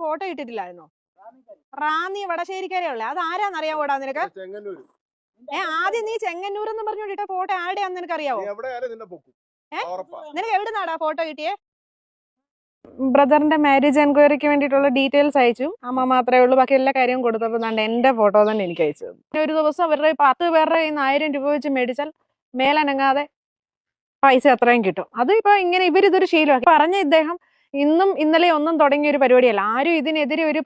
Photo ഇട്ടിട്ടില്ലായിരുന്നോ? Ranni വടശ്ശേരിക്കരേ ഉള്ളേ അത് ആരാന്നറിയാവോടാ നിനക്ക്? ഏ ആദ്യം നീ ചെങ്ങന്നൂർ എന്ന് പറഞ്ഞോണ്ടിട്ട ഫോട്ടോ ആരുടെയാന്ന് നിനക്ക് അറിയാവോ നീ എവിടെയായാലും നിന്നെ പൊക്കും? ഏ? നിനക്ക് എവിടുന്നാടാ ഫോട്ടോ കിട്ടിയേ? ബ്രദറിന്റെ മാരേജ് എൻക്വയറിക്ക് വേണ്ടിയിട്ടുള്ള ഡീറ്റെയിൽസ് അയച്ചു. അമ്മ മാത്രമേ ഉള്ളൂ. ബാക്കി എല്ലാ കാര്യവും കൊടുത്തപ്പോൾ ദാണ്ട് എന്റെ ഫോട്ടോ തന്നെ എനിക്ക് അയച്ചു പിന്നെ ഒരു ദിവസം അവരുടെ പത്ത് പേരുടെ കയ്യിൽ നിന്ന് ആയിരം രൂപ വെച്ച് മേടിച്ചാൽ മേലനങ്ങാതെ പൈസ അത്രയും കിട്ടും. അത് ഇപ്പൊ ഇങ്ങനെ ഇവരിതൊരു ശീലമാക്കി പറഞ്ഞ ഇദ്ദേഹം ഇന്നും ഇന്നലെ ഒന്നും തുടങ്ങിയ ഒരു പരിപാടിയല്ല. ആരും ഇതിനെതിരെ ഒരു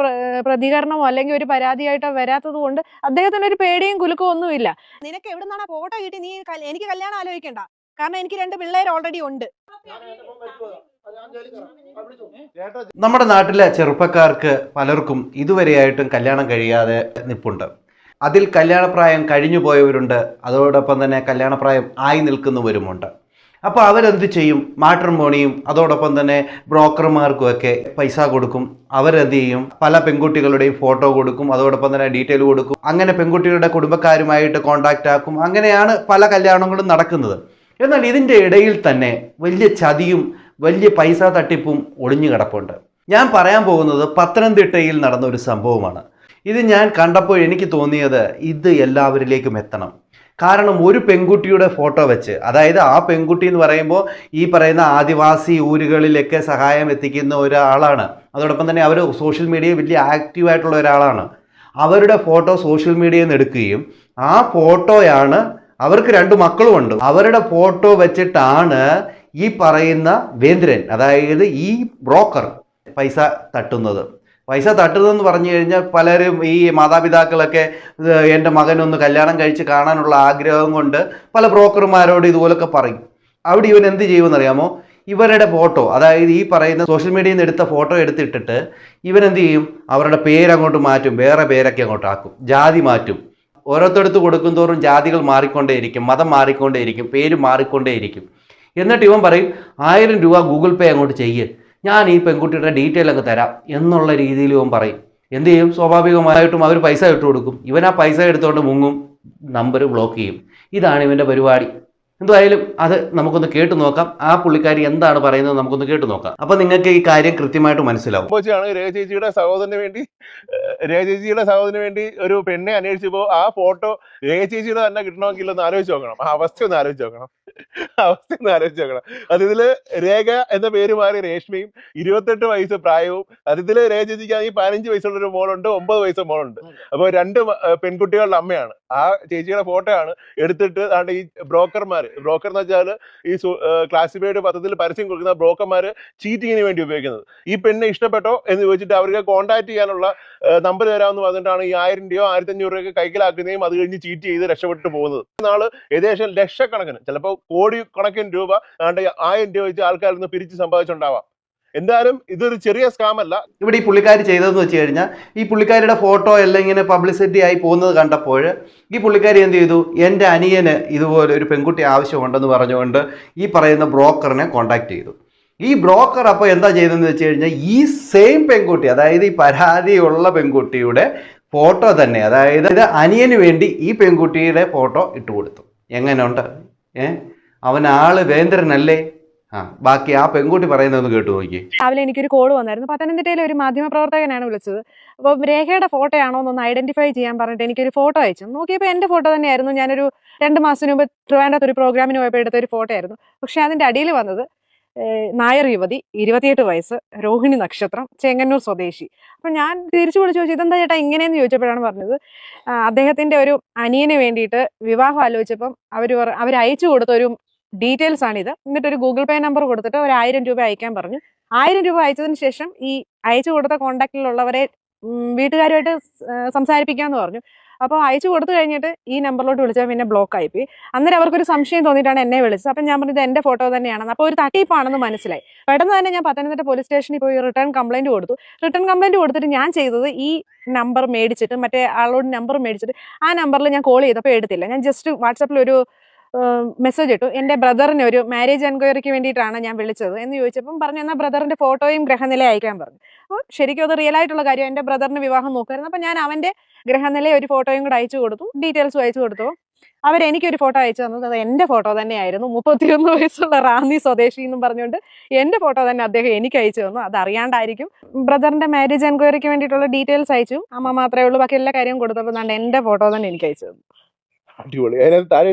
പ്രതികരണമോ അല്ലെങ്കിൽ ഒരു പരാതിയായിട്ടോ വരാത്തത് കൊണ്ട് അദ്ദേഹത്തിന് ഒരു പേടിയും കുലുക്കവും ഒന്നുമില്ല. നിനക്ക് എവിടെ നിന്നാണ് ഫോട്ടോ കിട്ടി? നീ എനിക്ക് കല്യാണം ആലോചിക്കണ്ട. കാരണം എനിക്ക് രണ്ട് പിള്ളേർ ഓൾറെഡി ഉണ്ട്. നമ്മുടെ നാട്ടിലെ ചെറുപ്പക്കാർക്ക് പലർക്കും ഇതുവരെയായിട്ടും കല്യാണം കഴിയാതെ നിപ്പുണ്ട്. അതിൽ കല്യാണപ്രായം കഴിഞ്ഞു പോയവരുണ്ട് അതോടൊപ്പം തന്നെ കല്യാണപ്രായം ആയി നിൽക്കുന്നവരുമുണ്ട്. അപ്പോൾ അവരെന്ത് ചെയ്യും? മാട്രിമോണിയും അതോടൊപ്പം തന്നെ ബ്രോക്കർമാർക്കുമൊക്കെ പൈസ കൊടുക്കും. അവരെന്ത് ചെയ്യും? പല പെൺകുട്ടികളുടെയും ഫോട്ടോ കൊടുക്കും. അതോടൊപ്പം തന്നെ ഡീറ്റെയിൽ കൊടുക്കും. അങ്ങനെ പെൺകുട്ടികളുടെ കുടുംബക്കാരുമായിട്ട് കോണ്ടാക്റ്റ് ആക്കും. അങ്ങനെയാണ് പല കല്യാണങ്ങളും നടക്കുന്നത്. എന്നാൽ ഇതിന്റെ ഇടയിൽ തന്നെ വലിയ ചതിയും വലിയ പൈസ തട്ടിപ്പും ഒളിഞ്ഞു കിടപ്പുണ്ട്. ഞാൻ പറയാൻ പോകുന്നത് പത്തനംതിട്ടയിൽ നടന്ന ഒരു സംഭവമാണ്. ഇത് ഞാൻ കണ്ടപ്പോൾ എനിക്ക് തോന്നിയത് ഇത് എല്ലാവരിലേക്കും എത്തണം. കാരണം ഒരു പെൺകുട്ടിയുടെ ഫോട്ടോ വെച്ച് അതായത് ആ പെൺകുട്ടി എന്ന് പറയുമ്പോൾ ഈ പറയുന്ന ആദിവാസി ഊരുകളിലൊക്കെ സഹായം എത്തിക്കുന്ന ഒരാളാണ്. അതോടൊപ്പം തന്നെ അവർ സോഷ്യൽ മീഡിയയിൽ വലിയ ആക്റ്റീവായിട്ടുള്ള ഒരാളാണ്. അവരുടെ ഫോട്ടോ സോഷ്യൽ മീഡിയയിൽ നിന്ന് എടുക്കുകയും ആ ഫോട്ടോയാണ് അവർക്ക് രണ്ട് മക്കളുമുണ്ട് അവരുടെ ഫോട്ടോ വെച്ചിട്ടാണ് ഈ പറയുന്ന വേന്ദ്രൻ അതായത് ഈ ബ്രോക്കർ പൈസ തട്ടുന്നത്. പൈസ തട്ടുന്നതെന്ന് പറഞ്ഞു കഴിഞ്ഞാൽ പലരും ഈ മാതാപിതാക്കളൊക്കെ എന്റെ മകനൊന്ന് കല്യാണം കഴിച്ച് കാണാനുള്ള ആഗ്രഹം കൊണ്ട് പല ബ്രോക്കർമാരോട് ഇതുപോലൊക്കെ പറയും. അവിടെ ഇവൻ എന്ത് ചെയ്യുമെന്നറിയാമോ? ഇവരുടെ ഫോട്ടോ അതായത് ഈ പറയുന്ന സോഷ്യൽ മീഡിയയിൽ നിന്ന് എടുത്ത ഫോട്ടോ എടുത്തിട്ടിട്ട് ഇവൻ എന്ത് ചെയ്യും? അവരുടെ പേരങ്ങോട്ട് മാറ്റും വേറെ പേരൊക്കെ അങ്ങോട്ട് ആക്കും ജാതി മാറ്റും. ഓരോരുത്തടുത്ത് കൊടുക്കും തോറും ജാതികൾ മാറിക്കൊണ്ടേയിരിക്കും മതം മാറിക്കൊണ്ടേയിരിക്കും പേര് മാറിക്കൊണ്ടേയിരിക്കും. എന്നിട്ട് ഇവൻ പറയും ആയിരം രൂപ ഗൂഗിൾ പേ അങ്ങോട്ട് ചെയ്യ്. ഞാൻ ഈ പെൺകുട്ടിയുടെ ഡീറ്റെയിൽ അങ്ങ് തരാം എന്നുള്ള ഇവൻ പറയും. എന്ത് ചെയ്യും? സ്വാഭാവികമായിട്ടും അവർ പൈസ ഇട്ട് കൊടുക്കും. ഇവൻ ആ പൈസ എടുത്തുകൊണ്ട് മുങ്ങും. നമ്പർ ബ്ലോക്ക് ചെയ്യും. ഇതാണ് ഇവന്റെ പരിപാടി. എന്തായാലും അത് നമുക്കൊന്ന് കേട്ട് നോക്കാം. ആ പുള്ളിക്കാരി എന്താണ് പറയുന്നത് നമുക്കൊന്ന് കേട്ട് നോക്കാം. അപ്പൊ നിങ്ങൾക്ക് ഈ കാര്യം കൃത്യമായിട്ട് മനസ്സിലാവും. രേഖചേച്ചിയുടെ രേഖ ചേച്ചിയുടെ സഹോദരന് വേണ്ടി രേഖചേച്ചിയുടെ രേഖ സഹോദരന് വേണ്ടി ഒരു പെണ്ണെ അന്വേഷിച്ചപ്പോ ആ ഫോട്ടോ രേഖചേച്ചിയുടെ തന്നെ കിട്ടണമെങ്കിൽ ഒന്ന് ആലോചിച്ച് നോക്കണം. ആ അവസ്ഥ ഒന്ന് ആലോചിച്ച് നോക്കണം. അവസ്ഥ ഒന്ന് ആലോചിച്ച് നോക്കണം. അത് ഇതിൽ രേഖ എന്ന പേര് മാറി രേഷ്മയും ഇരുപത്തെട്ട് വയസ്സ് പ്രായവും. അത് ഇതിൽ രേഖ ചേച്ചിക്കാണെങ്കിൽ പതിനഞ്ച് വയസ്സുള്ള ഒരു മോളുണ്ട് ഒമ്പത് വയസ്സ് മോളുണ്ട്. അപ്പൊ രണ്ട് പെൺകുട്ടികളുടെ അമ്മയാണ്. ആ ചേച്ചിയുടെ ഫോട്ടോ ആണ് എടുത്തിട്ട് അതാണ്ട് ഈ ബ്രോക്കർമാർ ബ്രോക്കർ എന്ന് വെച്ചാൽ ഈ ക്ലാസിഫൈഡ് പത്രത്തിൽ പരസ്യം കൊടുക്കുന്ന ബ്രോക്കർമാര് ചീറ്റിങ്ങിന് വേണ്ടി ഉപയോഗിക്കുന്നത്. ഈ പെണ്ണെ ഇഷ്ടപ്പെട്ടോ എന്ന് ചോദിച്ചിട്ട് അവർക്ക് കോൺടാക്ട് ചെയ്യാനുള്ള നമ്പർ തരാമെന്ന് പറഞ്ഞിട്ടാണ് ഈ ആയിരം രൂപയോ ആയിരത്തി അഞ്ഞൂറ് രൂപയൊക്കെ കൈക്കലാക്കുന്നതും അത് കഴിഞ്ഞ് ചീറ്റ് ചെയ്ത് രക്ഷപ്പെട്ടു പോകുന്നത്. നാൾ ഏകദേശം ലക്ഷക്കണക്കിന് ചിലപ്പോൾ കോടി കണക്കിന് രൂപ ആണ്ട് ആയിരം രൂപ വെച്ച് ആൾക്കാരിൽ നിന്ന് പിരിച്ച് സമ്പാദിച്ചുണ്ടാവാം. എന്തായാലും ഇതൊരു ചെറിയ സ്കാം അല്ല ഇവിടെ ഈ പുള്ളിക്കാരി ചെയ്തതെന്ന് വെച്ച് കഴിഞ്ഞാൽ ഈ പുള്ളിക്കാരിയുടെ ഫോട്ടോ എല്ലാം ഇങ്ങനെ പബ്ലിസിറ്റി ആയി പോകുന്നത് കണ്ടപ്പോൾ ഈ പുള്ളിക്കാരി എന്ത് ചെയ്തു? എന്റെ അനിയന് ഇതുപോലെ ഒരു പെൺകുട്ടി ആവശ്യമുണ്ടെന്ന് പറഞ്ഞുകൊണ്ട് ഈ പറയുന്ന ബ്രോക്കറിനെ കോണ്ടാക്ട് ചെയ്തു. ഈ ബ്രോക്കർ അപ്പോൾ എന്താ ചെയ്തതെന്ന് വെച്ച് കഴിഞ്ഞാൽ ഈ സെയിം പെൺകുട്ടി അതായത് ഈ പരാതിയുള്ള പെൺകുട്ടിയുടെ ഫോട്ടോ തന്നെ അതായത് അനിയന് വേണ്ടി ഈ പെൺകുട്ടിയുടെ ഫോട്ടോ ഇട്ട് കൊടുത്തു എങ്ങനെയുണ്ട്? ഏ? അവൻ ആൾ വേന്ദ്രനല്ലേ? ആ ബാക്കി ആ പെൺകുട്ടി പറയുന്നത് കേട്ടു നോക്കി രാവിലെ എനിക്കൊരു കോൾ വന്നായിരുന്നു. പത്തനംതിട്ടയിലെ ഒരു മാധ്യമ പ്രവർത്തകനാണ് വിളിച്ചത്. അപ്പോൾ രേഖയുടെ ഫോട്ടോ ആണോ എന്നൊന്ന് ഐഡന്റിഫൈ ചെയ്യാൻ പറഞ്ഞിട്ട് എനിക്കൊരു ഫോട്ടോ അയച്ചു. നോക്കിയപ്പോൾ എന്റെ ഫോട്ടോ തന്നെയായിരുന്നു. ഞാനൊരു രണ്ട് മാസം മുമ്പ് ട്രിവാൻഡ്രത്ത് ഒരു പ്രോഗ്രാമിന് പോയപ്പോൾ എടുത്ത ഒരു ഫോട്ടോ ആയിരുന്നു. പക്ഷെ അതിന്റെ അടിയിൽ വന്നത് നായർ യുവതി ഇരുപത്തിയെട്ട് വയസ്സ് രോഹിണി നക്ഷത്രം ചെങ്ങന്നൂർ സ്വദേശി. അപ്പം ഞാൻ തിരിച്ചു വിളിച്ചു ചോദിച്ചു ഇതെന്താ ചേട്ടാ ഇങ്ങനെയെന്ന് ചോദിച്ചപ്പോഴാണ് പറഞ്ഞത്. അദ്ദേഹത്തിന്റെ ഒരു അനിയന് വേണ്ടിയിട്ട് വിവാഹം ആലോചിച്ചപ്പം അവർ അവർ അയച്ചു കൊടുത്ത ഒരു ഡീറ്റെയിൽസ് ആണിത്. എന്നിട്ട് ഒരു ഗൂഗിൾ പേ നമ്പർ കൊടുത്തിട്ട് ഒരു ആയിരം രൂപ അയക്കാൻ പറഞ്ഞു. ആയിരം രൂപ അയച്ചതിന് ശേഷം ഈ അയച്ചു കൊടുത്ത കോണ്ടാക്റ്റിലുള്ളവരെ വീട്ടുകാരുമായിട്ട് സംസാരിപ്പിക്കാന്ന് പറഞ്ഞു. അപ്പോൾ അയച്ചു കൊടുത്തു കഴിഞ്ഞിട്ട് ഈ നമ്പറിലോട്ട് വിളിച്ചാൽ പിന്നെ ബ്ലോക്ക് ആയിപ്പോയി അന്നേരം അവർക്കൊരു സംശയം തോന്നിയിട്ടാണ് എന്നെ വിളിച്ചത്. അപ്പം ഞാൻ പറഞ്ഞത് എന്റെ ഫോട്ടോ തന്നെയാണെന്ന്. അപ്പോൾ ഒരു തട്ടിപ്പാണെന്ന് മനസ്സിലായി. പെട്ടെന്ന് തന്നെ ഞാൻ പത്തനംതിട്ട പോലീസ് സ്റ്റേഷനിൽ പോയി റിട്ടേൺ കംപ്ലൈന്റ് കൊടുത്തു. റിട്ടേൺ കംപ്ലൈന്റ് കൊടുത്തിട്ട് ഞാൻ ചെയ്തത് ഈ നമ്പർ മേടിച്ചിട്ട് മറ്റേ ആളോട് നമ്പർ മേടിച്ചിട്ട് ആ നമ്പറിൽ ഞാൻ കോൾ ചെയ്തപ്പോൾ എടുത്തില്ല. ഞാൻ ജസ്റ്റ് വാട്സാപ്പിൽ ഒരു മെസ്സേജ് ഇട്ടു. എന്റെ ബ്രദറിന് ഒരു മാരേജ് എൻക്വയറിക്ക് വേണ്ടിയിട്ടാണ് ഞാൻ വിളിച്ചത് എന്ന് ചോദിച്ചപ്പം പറഞ്ഞു എന്നാൽ ബ്രദറിന്റെ ഫോട്ടോയും ഗ്രഹനില അയക്കാൻ പറഞ്ഞു. അപ്പോൾ ശരിക്കും അത് റിയൽ ആയിട്ടുള്ള കാര്യം. എന്റെ ബ്രദറിന് വിവാഹം നോക്കുമായിരുന്നു അപ്പം ഞാൻ അവന്റെ ഗ്രഹനില ഒരു ഫോട്ടോയും കൂടെ അയച്ചു കൊടുത്തു. ഡീറ്റെയിൽസും അയച്ചു കൊടുത്തു. അവരെനിക്കൊരു ഫോട്ടോ അയച്ചു തന്നത് അത് എന്റെ ഫോട്ടോ തന്നെയായിരുന്നു. മുപ്പത്തിയൊന്ന് വയസ്സുള്ള റാന്നി സ്വദേശി എന്നും പറഞ്ഞുകൊണ്ട് എന്റെ ഫോട്ടോ തന്നെ അദ്ദേഹം എനിക്ക് അയച്ചു തന്നു. അത് അറിയാണ്ടായിരിക്കും. ബ്രദറിന്റെ മാരേജ് എൻക്വയറിക്ക് വേണ്ടിയിട്ടുള്ള ഡീറ്റെയിൽസ് അയച്ചു. അമ്മ മാത്രമേ ഉള്ളൂ. ബാക്കി എല്ലാ കാര്യവും കൊടുത്തപ്പോൾ എന്റെ ഫോട്ടോ തന്നെ എനിക്ക് അയച്ചു തന്നു. അടിപൊളി. അതിനകത്ത് താഴെ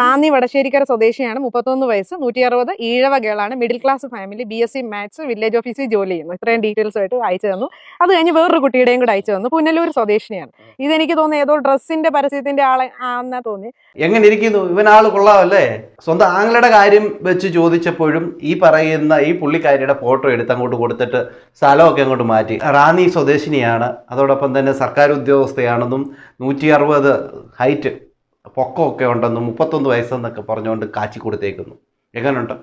റാന്നി. വടശ്ശേരിക്കര സ്വദേശിയാണ്. മുപ്പത്തൊന്ന് വയസ്സ് നൂറ്റി അറുപത് Ezhava ഗേളാണ്. Middle class family B S C maths village ഓഫീസിൽ ജോലി ചെയ്യുന്നു. ഇത്രയും ഡീറ്റെയിൽസ് ആയിട്ട് അയച്ചു തന്നു. അത് കഴിഞ്ഞ് വേറൊരു കുട്ടിയുടെയും കൂടെ അയച്ചു തന്നു. പുനലൂർ സ്വദേശിനിയാണ്. ഇതെനിക്ക് തോന്നുന്നു ഏതോ ഡ്രസ്സിന്റെ പരസ്യത്തിന്റെ ആളെ ആണെന്നാ തോന്നി എങ്ങനെ ഇരിക്കുന്നു? ഇവനാൾ ആൾ കൊള്ളാമല്ലേ സ്വന്തം ആങ്ങളുടെ കാര്യം വെച്ച് ചോദിച്ചപ്പോഴും ഈ പറയുന്ന ഈ പുള്ളിക്കാരിയുടെ ഫോട്ടോ എടുത്ത് അങ്ങോട്ട് കൊടുത്തിട്ട് സ്ഥലമൊക്കെ അങ്ങോട്ട് മാറ്റി. റാന്നി സ്വദേശിനിയാണ്. അതോടൊപ്പം തന്നെ സർക്കാർ ഉദ്യോഗസ്ഥയാണെന്നും നൂറ്റി അറുപത് ഹൈറ്റ് പൊക്കമൊക്കെ ഉണ്ടെന്ന് മുപ്പത്തൊന്ന് വയസ്സെന്നൊക്കെ പറഞ്ഞുകൊണ്ട് കാച്ചി കൊടുത്തേക്കുന്നു. എങ്ങനെയുണ്ട്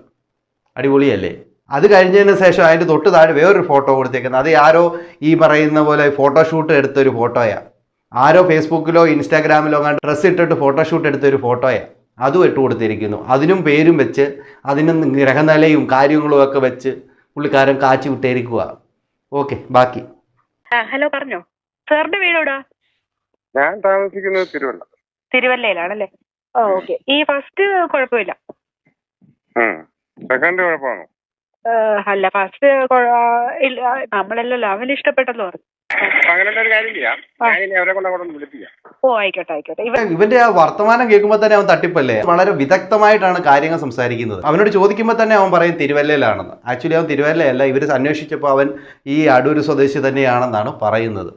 അടിപൊളിയല്ലേ? അത് കഴിഞ്ഞതിന് ശേഷം അതിന്റെ തൊട്ട് താഴെ വേറൊരു ഫോട്ടോ കൊടുത്തേക്കുന്നത് അത് ആരോ ഈ പറയുന്ന പോലെ ഫോട്ടോഷൂട്ട് എടുത്തൊരു ഫോട്ടോയാണ് ആരോ ഫേസ്ബുക്കിലോ ഇൻസ്റ്റാഗ്രാമിലോ അങ്ങനെ ഡ്രസ്സ് ഇട്ടിട്ട് ഫോട്ടോഷൂട്ട് എടുത്തൊരു ഫോട്ടോയാണ് അതും ഇട്ട് കൊടുത്തിരിക്കുന്നു. അതിനും പേരും വെച്ച് അതിനും ഗ്രഹനിലയും കാര്യങ്ങളും ഒക്കെ വെച്ച് പുള്ളിക്കാരൻ കാച്ചി വിട്ടേരിക്കുക ഓക്കെ ബാക്കി. ഹലോ പറഞ്ഞോ. സാറിന്റെ വീടോടാ ഞാൻ താമസിക്കുന്നത് തിരുവല്ല. തിരുവല്ലയിലാണല്ലേ? ഓ ഓക്കെ. ഈ ഫസ്റ്റ് കുഴപ്പമില്ല. സെക്കൻഡ് കുഴപ്പമാണോ. അല്ല ഫസ്റ്റ് നമ്മളല്ലല്ലോ അവന് ഇഷ്ടപ്പെട്ടല്ലോ പറഞ്ഞു. ഓ ആയിക്കോട്ടെ ആയിക്കോട്ടെ. ഇവ ഇവന്റെ ആ വർത്തമാനം കേൾക്കുമ്പോൾ തന്നെ അവൻ തട്ടിപ്പല്ലേ? വളരെ വിദഗ്ധമായിട്ടാണ് കാര്യങ്ങൾ സംസാരിക്കുന്നത്. അവനോട് ചോദിക്കുമ്പോൾ തന്നെ അവൻ പറയും തിരുവല്ലയിലാണെന്ന്. ആക്ച്വലി അവൻ തിരുവല്ലയല്ല. ഇവർ അന്വേഷിച്ചപ്പോൾ അവൻ ഈ അടൂർ സ്വദേശി തന്നെയാണെന്നാണ് പറയുന്നത്.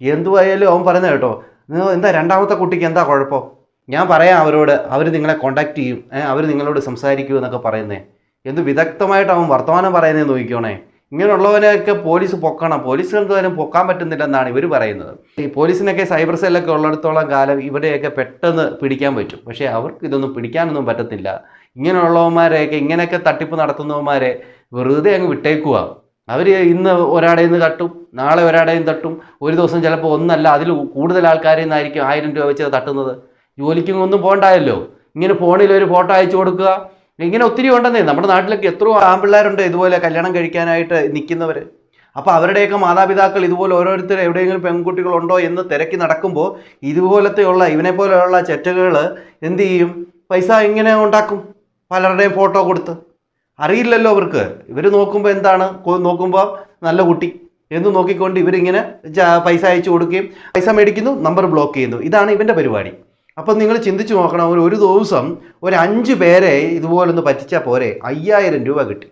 എന്തുവായാലും അവൻ പറയുന്നത് കേട്ടോ "നിങ്ങൾ എന്താ രണ്ടാമത്തെ കുട്ടിക്ക് എന്താ കുഴപ്പം? ഞാൻ പറയാം അവരോട് അവർ നിങ്ങളെ കോണ്ടാക്ട് ചെയ്യും. അവർ നിങ്ങളോട് സംസാരിക്കൂ എന്നൊക്കെ പറയുന്നേ. എന്ത് വിദഗ്ധമായിട്ട് അവൻ വർത്തമാനം പറയുന്നത് നോക്കിക്കോണേ ഇങ്ങനെയുള്ളവനെയൊക്കെ പോലീസ് പൊക്കണം. പോലീസുകൾക്ക് പോലും പൊക്കാൻ പറ്റുന്നില്ലെന്നാണ് ഇവർ പറയുന്നത്. ഈ പോലീസിനൊക്കെ സൈബർ സെല്ലൊക്കെ ഉള്ളിടത്തോളം കാലം ഇവരെയൊക്കെ പെട്ടെന്ന് പിടിക്കാൻ പറ്റും. പക്ഷേ അവർക്ക് ഇതൊന്നും പിടിക്കാനൊന്നും പറ്റത്തില്ല. ഇങ്ങനെയുള്ളവന്മാരെയൊക്കെ ഇങ്ങനെയൊക്കെ തട്ടിപ്പ് നടത്തുന്നവന്മാരെ വെറുതെ അങ്ങ് വിട്ടേക്കുക അവർ ഇന്ന് ഒരാടെ നിന്ന് തട്ടും നാളെ ഒരാടെ നിന്ന് തട്ടും. ഒരു ദിവസം ചിലപ്പോൾ ഒന്നല്ല അതിൽ കൂടുതൽ ആൾക്കാരിൽ നിന്നായിരിക്കും ആയിരം രൂപ വെച്ച് തട്ടുന്നത്. ജോലിക്കും ഒന്നും പോകണ്ടായല്ലോ. ഇങ്ങനെ ഫോണിൽ ഒരു ഫോട്ടോ അയച്ചു കൊടുക്കുക. ഇങ്ങനെ ഒത്തിരി ഉണ്ടെന്നേ. നമ്മുടെ നാട്ടിലൊക്കെ എത്രയോ ആൺപിള്ളേരുണ്ട് ഇതുപോലെ കല്യാണം കഴിക്കാനായിട്ട് നിൽക്കുന്നവർ അപ്പോൾ അവരുടെയൊക്കെ മാതാപിതാക്കൾ ഇതുപോലെ ഓരോരുത്തർ എവിടെയെങ്കിലും പെൺകുട്ടികളുണ്ടോ എന്ന് തിരക്കി നടക്കുമ്പോൾ ഇതുപോലത്തെയുള്ള ഇവനെ പോലെയുള്ള ചെറ്റകൾ എന്ത് ചെയ്യും? പൈസ ഇങ്ങനെ ഉണ്ടാക്കും. പലരുടെയും ഫോട്ടോ കൊടുത്ത്. അറിയില്ലല്ലോ അവർക്ക്. ഇവർ നോക്കുമ്പോൾ എന്താണ്? നോക്കുമ്പോൾ നല്ല കുട്ടി. എന്ന് നോക്കിക്കൊണ്ട് ഇവരിങ്ങനെ പൈസ അയച്ചു കൊടുക്കുകയും പൈസ മേടിക്കുന്നു നമ്പർ ബ്ലോക്ക് ചെയ്യുന്നു. ഇതാണ് ഇവന്റെ പരിപാടി. അപ്പം നിങ്ങൾ ചിന്തിച്ചു നോക്കണം ഒരു ഒരു ദിവസം ഒരു അഞ്ച് പേരെ ഇതുപോലൊന്ന് പറ്റിച്ചാൽ പോരെ? അയ്യായിരം രൂപ കിട്ടി.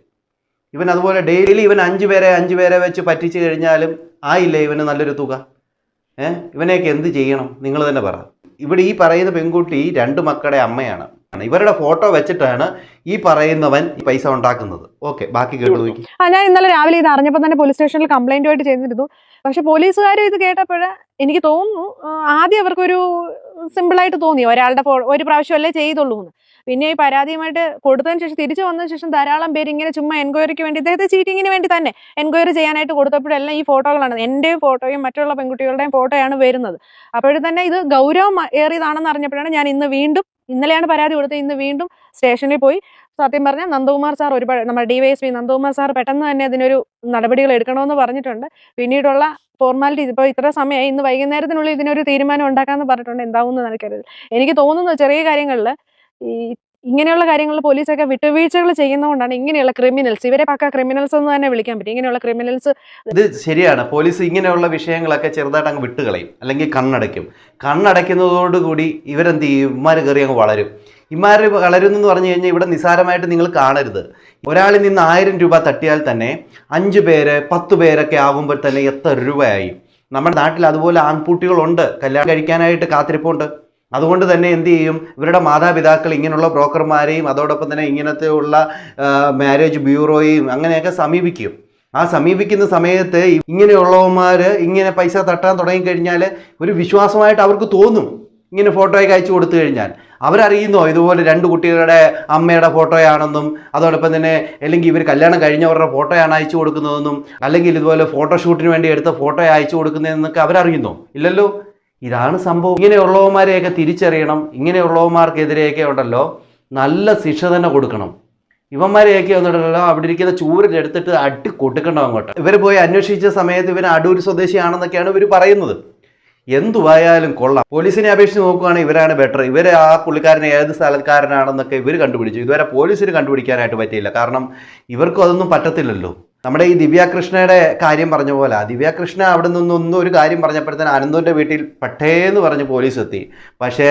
ഇവൻ അതുപോലെ ഡെയിലി ഇവൻ അഞ്ച് പേരെ അഞ്ച് പേരെ വെച്ച് പറ്റിച്ചു കഴിഞ്ഞാലും ആയില്ലേ ഇവന് നല്ലൊരു തുക? ഏഹ് ഇവനെയൊക്കെ എന്ത് ചെയ്യണം? നിങ്ങൾ തന്നെ പറ. ഇവിടെ ഈ പറയുന്ന പെൺകുട്ടി രണ്ട് മക്കളുടെ അമ്മയാണ്. ഇവരുടെ ഫോട്ടോ വെച്ചിട്ടാണ് ഈ പറയുന്നവൻ പൈസ ഉണ്ടാക്കുന്നത്. ഓക്കെ ബാക്കി കേട്ടു ആ ഞാൻ ഇന്നലെ രാവിലെ ഇത് അറിഞ്ഞപ്പോൾ തന്നെ പോലീസ് സ്റ്റേഷനിൽ കംപ്ലൈന്റ് ആയിട്ട് ചെയ്തിരുന്നു. പക്ഷെ പോലീസുകാർ ഇത് കേട്ടപ്പോൾ എനിക്ക് തോന്നുന്നു ആദ്യം അവർക്കൊരു സിമ്പിൾ ആയിട്ട് തോന്നി ഒരാളുടെ ഒരു പ്രാവശ്യമല്ലേ ചെയ്തുള്ളൂ എന്ന്. പിന്നെ ഈ പരാതിയുമായിട്ട് കൊടുത്തതിന് ശേഷം തിരിച്ചു വന്നതിന് ശേഷം ധാരാളം പേര് ഇങ്ങനെ ചുമ്മാ എൻക്വയറിക്ക് വേണ്ടി ഇദ്ദേഹത്തെ ചീറ്റിങ്ങിന് വേണ്ടി തന്നെ എൻക്വയറി ചെയ്യാനായിട്ട് കൊടുത്തപ്പോഴെല്ലാം ഈ ഫോട്ടോകളാണ്. എന്റെയും ഫോട്ടോയും മറ്റുള്ള പെൺകുട്ടികളുടെയും ഫോട്ടോയാണ് വരുന്നത്. അപ്പോഴും തന്നെ ഇത് ഗൗരവം ഏറിയതാണെന്ന് അറിഞ്ഞപ്പോഴാണ് ഞാൻ ഇന്ന് വീണ്ടും ഇന്നലെയാണ് പരാതി കൊടുത്തത്. ഇന്ന് വീണ്ടും സ്റ്റേഷനിൽ പോയി. സത്യം പറഞ്ഞാൽ നന്ദകുമാർ സാർ ഒരുപാട് നമ്മുടെ ഡിവൈഎസ്പി നന്ദകുമാർ സാർ പെട്ടെന്ന് തന്നെ അതിനൊരു നടപടികൾ എടുക്കണമെന്ന് പറഞ്ഞിട്ടുണ്ട്. പിന്നീടുള്ള ഫോർമാലിറ്റി ഇപ്പോൾ ഇത്ര സമയമായി. ഇന്ന് വൈകുന്നേരത്തിനുള്ളിൽ ഇതിനൊരു തീരുമാനം ഉണ്ടാക്കാമെന്ന് പറഞ്ഞിട്ടുണ്ട്. എന്താവുമെന്ന് എനിക്കറിയില്ല എനിക്ക് തോന്നുന്നു ചെറിയ കാര്യങ്ങളിൽ ഈ ഇങ്ങനെയുള്ള കാര്യങ്ങൾ പോലീസൊക്കെ വിട്ടുവീഴ്ചകൾ ചെയ്യുന്നതുകൊണ്ടാണ് ഇങ്ങനെയുള്ള ക്രിമിനൽസ് ഇവരെ പക്ക ക്രിമിനൽസ് എന്ന് തന്നെ വിളിക്കാൻ പറ്റും. ഇങ്ങനെയുള്ള ക്രിമിനൽസ് ഇത് ശരിയാണ്. പോലീസ് ഇങ്ങനെയുള്ള വിഷയങ്ങളൊക്കെ ചെറുതായിട്ട് അങ്ങ് വിട്ടുകളയും. അല്ലെങ്കിൽ കണ്ണടയ്ക്കും. കണ്ണടയ്ക്കുന്നതോടുകൂടി ഇവരെന്ത് ചെയ്യും? ഇമാർ കയറി അങ്ങ് വളരും. ഇമാർ വളരുന്നു എന്ന് പറഞ്ഞു കഴിഞ്ഞാൽ ഇവിടെ നിസാരമായിട്ട് നിങ്ങൾ കാണരുത്. ഒരാളിൽ നിന്ന് ആയിരം രൂപ തട്ടിയാൽ തന്നെ അഞ്ച് പേര് പത്ത് പേരൊക്കെ ആകുമ്പോൾ തന്നെ എത്ര രൂപയായി. നമ്മുടെ നാട്ടിൽ അതുപോലെ ആൺകുട്ടികളുണ്ട്. കല്യാണം കഴിക്കാനായിട്ട് കാത്തിരിപ്പുണ്ട്. അതുകൊണ്ട് തന്നെ എന്ത് ചെയ്യും? ഇവരുടെ മാതാപിതാക്കൾ ഇങ്ങനെയുള്ള ബ്രോക്കർമാരെയും അതോടൊപ്പം തന്നെ ഇങ്ങനത്തെ ഉള്ള മാരേജ് ബ്യൂറോയും അങ്ങനെയൊക്കെ സമീപിക്കും. ആ സമീപിക്കുന്ന സമയത്ത് ഇങ്ങനെയുള്ളവന്മാർ ഇങ്ങനെ പൈസ തട്ടാൻ തുടങ്ങിക്കഴിഞ്ഞാൽ ഒരു വിശ്വാസമായിട്ട് അവർക്ക് തോന്നും. ഇങ്ങനെ ഫോട്ടോയൊക്കെ അയച്ചു കൊടുത്തു കഴിഞ്ഞാൽ. അവരറിയുന്നോ? ഇതുപോലെ രണ്ട് കുട്ടികളുടെ അമ്മയുടെ ഫോട്ടോയാണെന്നും അതോടൊപ്പം തന്നെ അല്ലെങ്കിൽ ഇവർ കല്യാണം കഴിഞ്ഞവരുടെ ഫോട്ടോയാണ് അയച്ചു കൊടുക്കുന്നതെന്നും അല്ലെങ്കിൽ ഇതുപോലെ ഫോട്ടോഷൂട്ടിന് വേണ്ടി എടുത്ത ഫോട്ടോ അയച്ചു കൊടുക്കുന്നതെന്നൊക്കെ അവരറിയുന്നോ? ഇല്ലല്ലോ? ഇതാണ് സംഭവം. ഇങ്ങനെയുള്ളവന്മാരെയൊക്കെ തിരിച്ചറിയണം. ഇങ്ങനെയുള്ളവന്മാർക്കെതിരെയൊക്കെ ഉണ്ടല്ലോ. നല്ല ശിക്ഷ തന്നെ കൊടുക്കണം. ഇവന്മാരെയൊക്കെ വന്നിട്ടുണ്ടല്ലോ അവിടെ ഇരിക്കുന്ന ചൂരലെടുത്തിട്ട് അടി കൊടുക്കണം അങ്ങോട്ട്. ഇവർ പോയി അന്വേഷിച്ച സമയത്ത് ഇവൻ അടൂർ സ്വദേശിയാണെന്നൊക്കെയാണ് ഇവർ പറയുന്നത്. എന്തുവായാലും കൊള്ളാം. പോലീസിനെ അപേക്ഷിച്ച് നോക്കുകയാണെങ്കിൽ ഇവരാണ് ബെറ്റർ ഇവർ ആ പുള്ളിക്കാരനെ ഏത് സ്ഥലക്കാരനാണെന്നൊക്കെ ഇവർ കണ്ടുപിടിച്ചു. ഇതുവരെ പോലീസിന് കണ്ടുപിടിക്കാനായിട്ട് പറ്റിയില്ല. കാരണം ഇവർക്കും അതൊന്നും പറ്റത്തില്ലല്ലോ. നമ്മുടെ ഈ ദിവ്യാകൃഷ്ണയുടെ കാര്യം പറഞ്ഞ പോലെ ദിവ്യാകൃഷ്ണ അവിടെ നിന്നൊന്നും ഒരു കാര്യം പറഞ്ഞപ്പോഴത്തേന് അനന്തുവിന്റെ വീട്ടിൽ പട്ടേന്ന് പറഞ്ഞ് പോലീസ് എത്തി. പക്ഷേ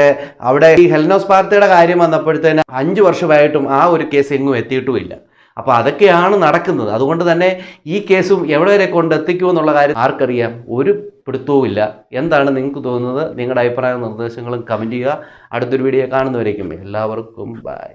അവിടെ ഈ ഹെൽനോസ് പാർട്ടിയുടെ കാര്യം വന്നപ്പോഴത്തേന് അഞ്ച് വർഷമായിട്ടും ആ ഒരു കേസ് എങ്ങും എത്തിയിട്ടുമില്ല. അപ്പോൾ അതൊക്കെയാണ് നടക്കുന്നത്. അതുകൊണ്ട് തന്നെ ഈ കേസും എവിടെ വരെ കൊണ്ട് എത്തിക്കുമെന്നുള്ള കാര്യം ആർക്കറിയാം? ഒരു പിടുത്തവുമില്ല. എന്താണ് നിങ്ങൾക്ക് തോന്നുന്നത്? നിങ്ങളുടെ അഭിപ്രായ നിർദ്ദേശങ്ങളും കമന്റ് ചെയ്യുക. അടുത്തൊരു വീഡിയോ കാണുന്നവരേക്കും എല്ലാവർക്കും ബൈ.